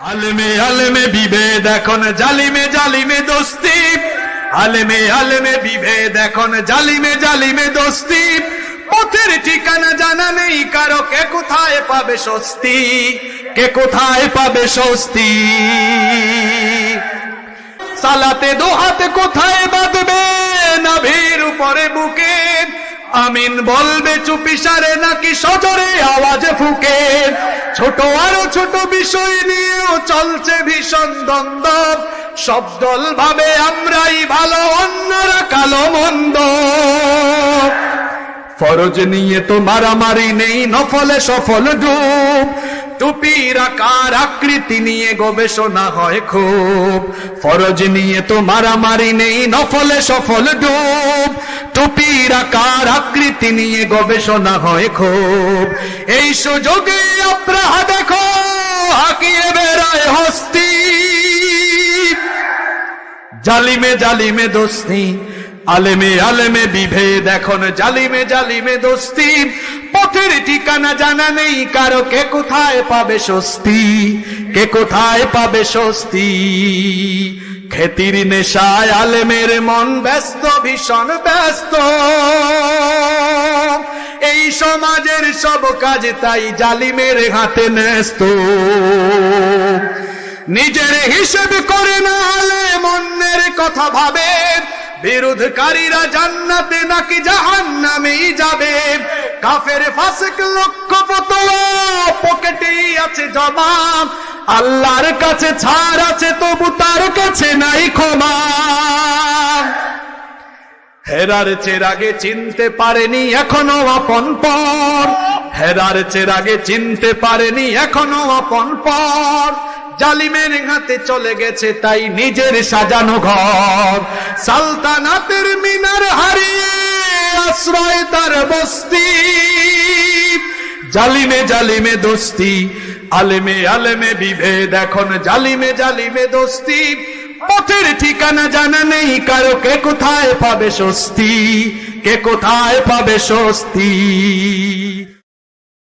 আলেমে আলেমে বিভেদ এখন, জালিমে জালিমে দোস্তি। আলেমে আলেমে বিভেদ এখন, জালিমে জালিমে দোস্তি। পথের ঠিকানা জানা নেই কারও, কে কোথায় পাবে স্বস্তি? কে কোথায় পাবে স্বস্তি? সালাতে দোহাতে কোথায় বাঁধবে নাভির উপরে বুকে? আমিন বলবে চুপিসারে নাকি সজরে আওয়াজে ফুকে। ছোট আরও ছোট বিষয় নিয়েও চলছে ভীষণ দ্বন্দ্ব। সব দল ভাবে আমরাই ভালো, অন্যরা কালো, মন্দ। ফরজ নিয়ে তো মারামারি নেই, নফলে সফল ডুব। টুপির আকার আকৃতি নিয়ে গবেষণা হয় খুব। ফরজ নিয়ে তো মারামারি নেই, নফলে সফল ডুব। টুপির আকার আকৃতি নিয়ে গবেষণা হয় খুব। এই সুযোগে আপনারা দেখো, হাকিয়ে বেড়ায় হস্তি। জালিমে জালিমে দোস্তি, আলেমে আলেমে বিভেদ, এখন জালিমে জালিমে দোস্তি। পথের ঠিকানা জানা নেই, কারও কে কোথায় পাবে স্বস্তি? কে কোথায় পাবে স্বস্তি? খেতির নেশায় আলেমের মন ব্যস্ত, ভীষণ ব্যস্ত। এই সমাজের সব কাজ তাই জালিমের হাতে ন্যস্ত। নিজের হিসেব করে না হলে মনের কথা ভাবে। বিরোধকারীরা জান্নাতে নাকি জাহান্নামেই যাবে। কাফের ফাসিক লক্ষ পতলা পকেটেই আছে জবাব আল্লাহর কাছে ছাড় আছে, তবু তার কাছে নাই ক্ষমা। হেরার চেরাগে চিনতে পারেনি এখনও আপন পর। হেরার চিনতে পারেনি এখনও আপন পর। জালিমের হাতে চলে গেছে তাই নিজের সাজানো ঘর। সালতানাতের মিনার হারিয়ে আশ্রয় তার বস্তি। জালিমে জালিমে দোস্তি, আলেমে আলেমে বিভেদ এখন। জালিমে জালিমে দোস্তি, পথের ঠিকানা জানা নেই কারও। কে কোথায় পাবে স্বস্তি? কে কোথায় পাবে স্বস্তি?